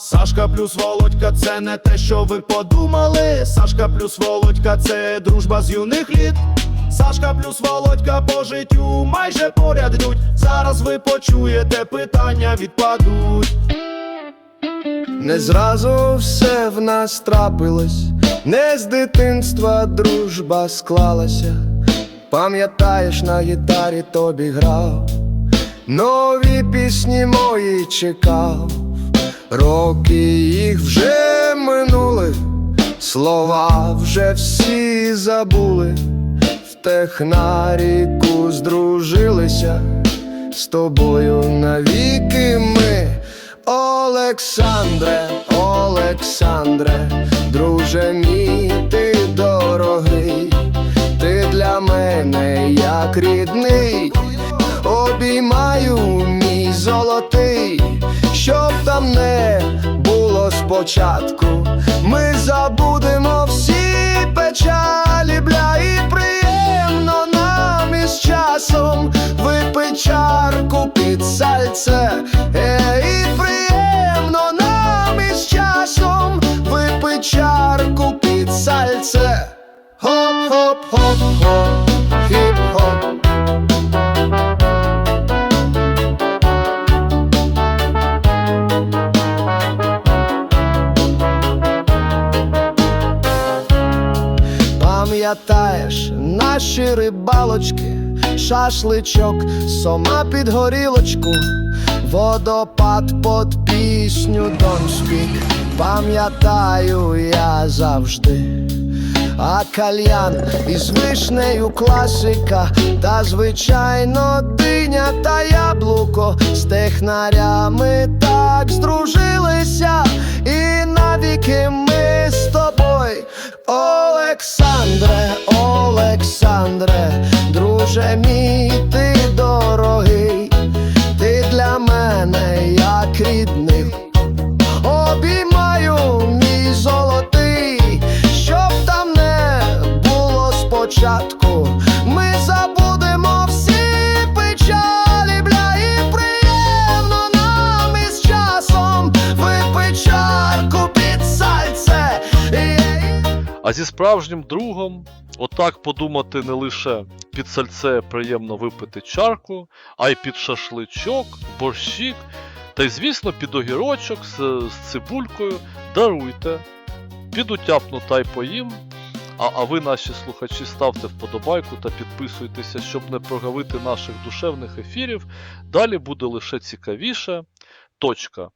Сашка плюс Володька це не те, що ви подумали. Сашка плюс Володька це дружба з юних літ. Сашка плюс Володька по життю майже поряд йдуть. Зараз ви почуєте, питання відпадуть. Не зразу все в нас трапилось, не з дитинства дружба склалася. Пам'ятаєш, на гітарі тобі грав, нові пісні мої чекав, роки їх вже минули, слова вже всі забули, в технаріку здружилися з тобою навіки ми. Олександре, Олександре, друже мій, ти дорогий, ти для мене як рідний, обіймаю золотий, щоб там не було спочатку, ми забудемо всі печалі, бля, і приємно нам із часом. Випить чарку під сальце, е, і приємно нам із часом. Випить чарку під сальце. Хоп-хоп-хоп-хоп, Пам'ятаєш наші рибалочки, шашличок, сома під горілочку, водопад під пісню Speak Пам'ятаю я завжди, а кальян із вишнею класика, та звичайно диня та яблуко. З технарями так здружилися, і навіки друже мій, ти дорогий, ти для мене як рідний. Обіймаю мій золотий, щоб там не було спочатку. Ми забудемо всі печалі, бля, і приємно нам із часом випить чарку під сальце. А зі справжнім другом, отак подумати не лише під сальце приємно випити чарку, а й під шашличок, борщик, та й, звісно, під огірочок з, з цибулькою даруйте. Піду тяпну та й поїм. А, а ви, наші слухачі, ставте вподобайку та підписуйтеся, щоб не прогавити наших душевних ефірів. Далі буде лише цікавіше. Точка.